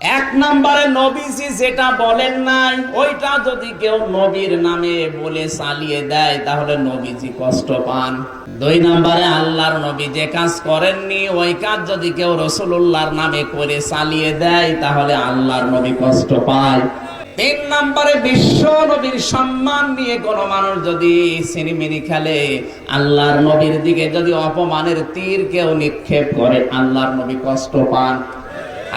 এক নম্বরে নবীজি যেটা বলেন নাই, ওইটা যদি কেউ নবীর নামে বলে চালিয়ে দেয়, তাহলে নবীজি কষ্ট পান। দুই নম্বরে আল্লাহর নবী যে কাজ করেননি, ওই কাজ যদি কেউ রসুল্লাহর নামে করে চালিয়ে দেয়, তাহলে আল্লাহর নবী কষ্ট পায়। তিন নম্বরে বিশ্ব নবীর সম্মান নিয়ে কোন মানুষ যদি সিনেমিনি খেলে, আল্লাহর নবীর দিকে যদি অপমানের তীর কেউ নিক্ষেপ করে, আল্লাহর নবী কষ্ট পান।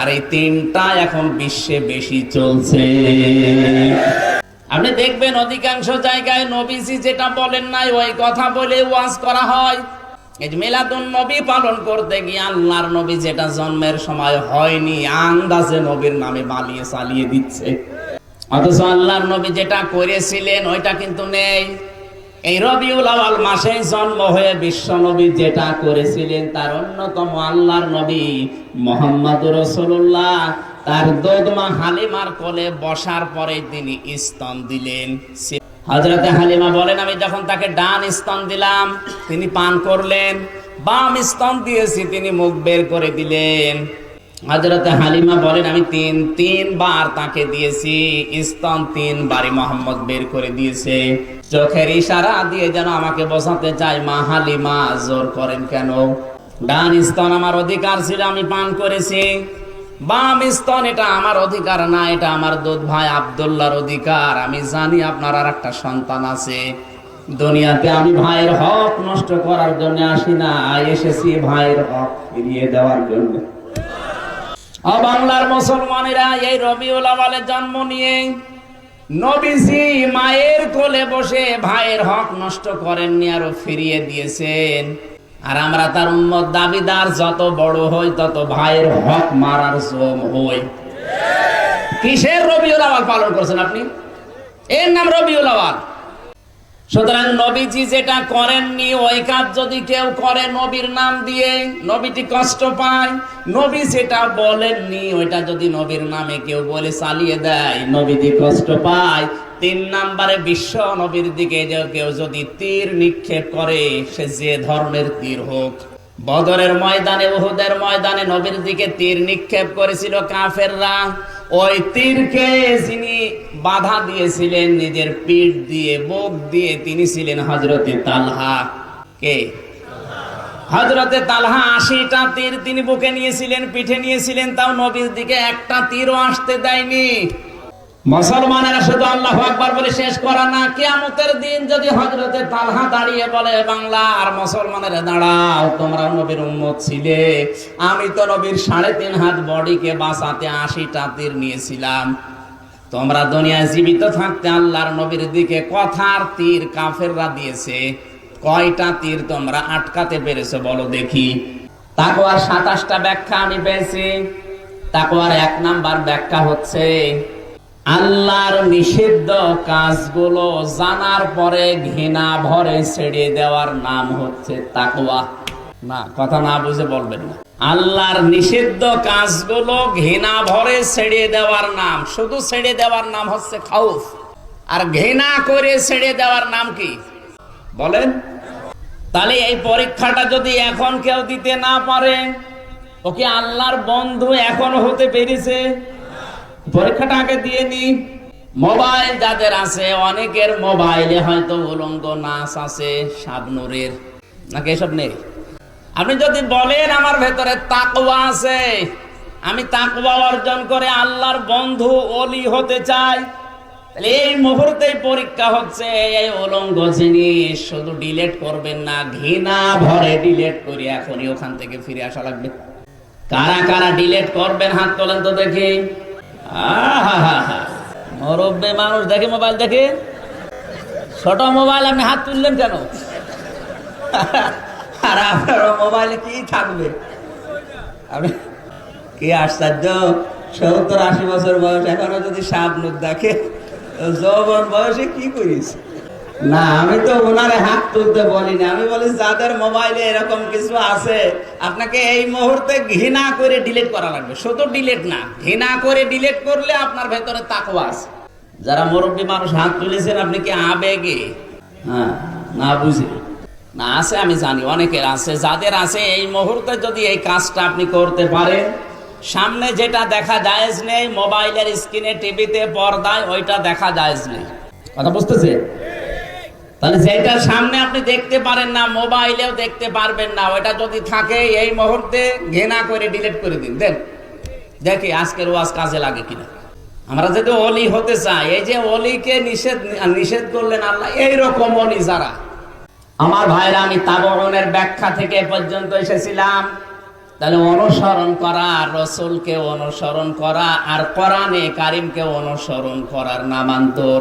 আর এই তিনটা এখন বিশ্বে বেশি চলছে। আপনি দেখবেন অধিকাংশ জায়গায় নবীজি যেটা বলেন নাই, ওই কথা বলে ওয়াজ করা হয়। এই নবী পালন করতে গিয়ে আল্লাহর নবী যেটা জন্মের সময় হয়নি, আন্দাজে নবীর নামে বালিয়ে চালিয়ে দিচ্ছে। অথচ আল্লাহর নবী যেটা করেছিলেন, ওইটা কিন্তু নেই। এই রবিউল আওয়াল মাসে জন্ম হয়ে বিশ্ব নবী যেটা করেছিলেন, তার অন্যতম আল্লাহর নবী মোহাম্মদ রসুল্লাহ তার দোদমা হালিমার কোলে বসার পরে তিনি স্তন দিলেন। হজরতে হালিমা বলেন, আমি যখন তাকে ডান স্তন দিলাম, তিনি পান করলেন। বাম স্তন দিয়েছি, তিনি মুখ বের করে দিলেন। হজরতে হালিমা বলেন, আমি তিন তিন বার তাকে দিয়েছি। স্তন তিন বারই মোহাম্মদ বের করে দিয়েছে। চোখের ইশারা দিয়ে যেন আমাকে বোঝাতে চাই মা হালিমা, জোর করেন কেন? ডান স্তন আমার অধিকার ছিল, আমি পান করেছি। বাম স্তন, এটা আমার অধিকার না, এটা আমার দুধ ভাই আবদুল্লাহর অধিকার। আমি জানি আপনার আর একটা সন্তান আছে। দুনিয়াতে আমি ভাইয়ের হক নষ্ট করার জন্য আসি না, এসেছি ভাইয়ের হক ফিরিয়ে দেওয়ার জন্য। বাংলার মুসলমানেরা এই রবিউল আওয়ালে জন্ম নিয়ে নবীজি মায়ের কোলে বসে ভাইয়ের হক নষ্ট করেননি আরও ফিরিয়ে দিয়েছেন। আর আমরা তার উম্মত দাবিদার, যত বড় হই তত ভাইয়ের হক মারার জম হই। কিসের রবিউল আওয়াল পালন করছেন আপনি? এর নাম রবিউল আওয়াল। সুতরাং নবীজি যেটা করেননি, ওই কাজ যদি কেউ করে নবীর নাম দিয়ে, নবীটি কষ্ট পায়। নবী যেটা বলেননি, ওইটা যদি নবীর নামে কেউ বলে চালিয়ে দেয়, নবীজি কষ্ট পায়। তিন নাম্বারে বিশ্ব নবীর দিকে কেউ যদি তীর নিক্ষেপ করে, সে যে ধরনের তীর হোক। বদরের ময়দানে, উহুদের ময়দানে নবীর দিকে তীর নিক্ষেপ করেছিল কাফেররা। ওই তীরকে যিনি বাধা দিয়েছিলেন, নিজের পিঠ দিয়ে, বুক দিয়ে তিনি ছিলেন হজরতে তালহা। কে? হজরতে তালহা আশিটা তীর তিনি বুকে নিয়েছিলেন, পিঠে নিয়েছিলেন, তাও নবীর দিকে একটা তীরও আসতে দেয়নি। মুসলমানেরা শুধু আল্লাহ আকবার বলে শেষ করা না, কিয়ামতের দিন যদি হজরতে তালহা দাঁড়িয়ে বলে, বাংলা আর মুসলমানেরা দাঁড়াও, তোমরা নবীর উম্মত ছিলে। আমি তো নবীর সাড়ে তিন হাত বডিকে বাঁচাতে আশিটা তীর নিয়েছিলাম। তোমরা দুনিয়ায় জীবিত থাকতে আল্লাহর নবীর দিকে কথার তীর কাফেররা দিয়েছে। কয়টা তীর তোমরা আটকাতে পেরেছ বলো দেখি। তাকওয়ার সাতাশটা ব্যাখ্যা আমি পেয়েছি। তাকওয়ার এক নাম্বার ব্যাখ্যা হচ্ছে আল্লাহর নিষিদ্ধ কাজগুলো জানার পরে ঘৃণা ভরে ছেড়ে দেওয়ার নাম হচ্ছে তাকওয়া। না, কথা না বুঝে বলবেন না। আল্লাহর নিষিদ্ধ কাজগুলো ঘৃণা ভরে ছেড়ে দেওয়ার নাম, শুধু ছেড়ে দেওয়ার নাম হচ্ছে খাউফ। আর ঘৃণা করে ছেড়ে দেওয়ার নাম কি? বলেন। তাহলে এই পরীক্ষাটা যদি এখন কেউ দিতে না পারে ওকে আল্লাহর বন্ধু এখন হতে পেরেছে? পরীক্ষাটা আগে দিয়ে নি। মোবাইল যাদের আছে, অনেকের মোবাইলে হয়তো উলঙ্গ নাচ আছে, শাবনুরের। নাকি এসব নেই? আপনি যদি বলেন আমার ভেতরে তাকওয়া আছে, আমি তাকওয়া অর্জন করে আল্লাহর বন্ধু অলি হতে চাই, তাহলে এই মুহূর্তেই পরীক্ষা হচ্ছে, এই উলঙ্গ জিনিস শুধু ডিলেট করবেন না, ঘৃণা ভরে ডিলেট করি এখনই ওখান থেকে ফিরে আসা লাগবে। কারা কারা ডিলেট করবেন, হাত তোলেন তো দেখি। মুরব্বি মানুষ দেখে মোবাইল দেখে? ছোট মোবাইল আপনি হাত তুললেন কেন? আর আপনার মোবাইলে কি থাকবে? আপনি কি আশ্চর্য? সত্তর আশি বছর বয়স, এখনও যদি সাপ লোক দেখে যৌবন বয়সে কি করিস? না, আমি তো ওনারে হাত তুলতে বলিনি। আমি বলি, যাদের মোবাইলে এরকম কিছু আছে, আপনাকে এই মুহূর্তে ঘৃণা করে ডিলিট করা লাগবে। শুধু ডিলিট না, ঘৃণা করে ডিলিট করলে আপনার ভেতরে তাকওয়া আছে। যারা মুরব্বী মানুষ, হাত তুলেছেন, আপনি কি আবেগে? হ্যাঁ না বুঝে। না, আছে, আমি জানি, অনেকের আছে। যাদের আছে, এই মুহূর্তে যদি এই কাজটা আপনি করতে পারেন, সামনে যেটা দেখা জায়েজ নেই, মোবাইলের স্ক্রিনে টিভিতে পর্দায়, ওইটা দেখা জায়েজ নেই। কথা বুঝতেছে তাহলে যেটা সামনে আপনি দেখতে পারেন না, মোবাইলেও দেখতে পারবেন না, ওইটা যদি থাকে, এই মুহূর্তে ঘৃণা করে ডিলিট করে দিন। দেন, দেখি আজকের ওয়াজ কাজে লাগে কিনা। আমরা যদি অলি হতে চাই, এই যে অলিকে নিষেধ নিষেধ করলেন আল্লাহ, এইরকম অলি যারা। আমার ভাইরা, আমি তাবনের ব্যাখ্যা থেকে পর্যন্ত এসেছিলাম। তাহলে অনুসরণ করা, রসুলকে অনুসরণ করা আর কোরআনে কারিমকে অনুসরণ করার নামান্তর।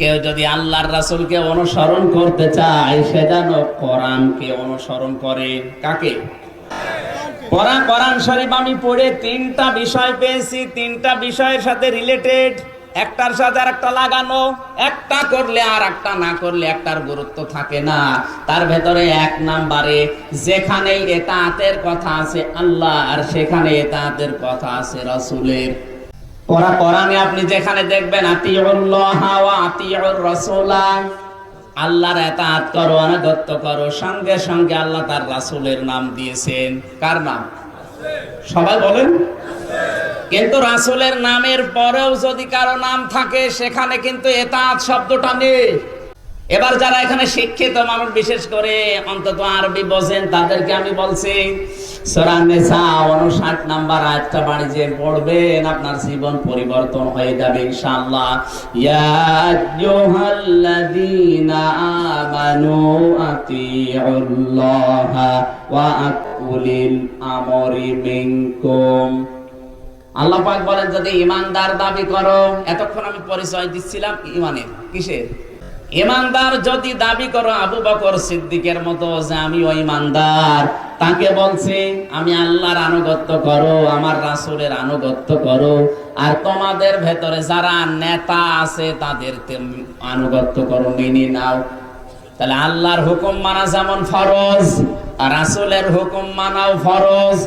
কেউ যদি আল্লাহর রাসূলকে অনুসরণ করতে চায়, সে যেন কোরআনকে অনুসরণ করে। কাকে? পড়া কোরআন শরীফ আমি পড়ে তিনটা বিষয় পেয়েছি, তিনটা বিষয়ের সাথে রিলেটেড একটার সাথে আর একটা লাগানো। একটা করলে আর একটা না করলে একটার গুরুত্ব থাকে না। তার ভেতরে এক নাম্বারে যেখানেই এতাতের কথা আছে আল্লাহ, আর সেখানে এতাতের কথা আছে রাসূলের। পড়া কোরআনে আপনি যেখানে দেখবেন আল্লাহর করো করো, সঙ্গে সঙ্গে আল্লাহ তার নাম দিয়েছেন। কার নাম? সবাই বলেন। কিন্তু রাসূলের নামের পরেও যদি কারও নাম থাকে, সেখানে কিন্তু এতাত শব্দটা নেই। এবার যারা এখানে শিক্ষিত মানুষ, বিশেষ করে অন্তত আরবি বোঝেন, তাদেরকে আমি বলছি, সূরা নিসা 59 নাম্বার আয়াতটা বাড়ি যে পড়বেন, আপনার জীবন পরিবর্তন হয়ে যাবে ইনশাআল্লাহ। আল্লাহ পাক বলেন, যদি ইমানদার দাবি করো, এতক্ষণ আমি পরিচয় দিচ্ছিলাম ইমানের কিসের? ইমানদার যদি দাবি করো আবু বকর সিদ্দিকের মতো যে আমি ওই ইমানদার, তাকে বলছে, আমি আল্লাহর আনুগত্য করো, আমার রাসূলের আনুগত্য করো। আর তোমাদের ভেতরে যারা নেতা আছে, তাদের আনুগত্য করো, মেনে নাও। তাহলে আল্লাহর হুকুম মানা যেমন ফরজ রাসূলের হুকুম মানাও ফরজ।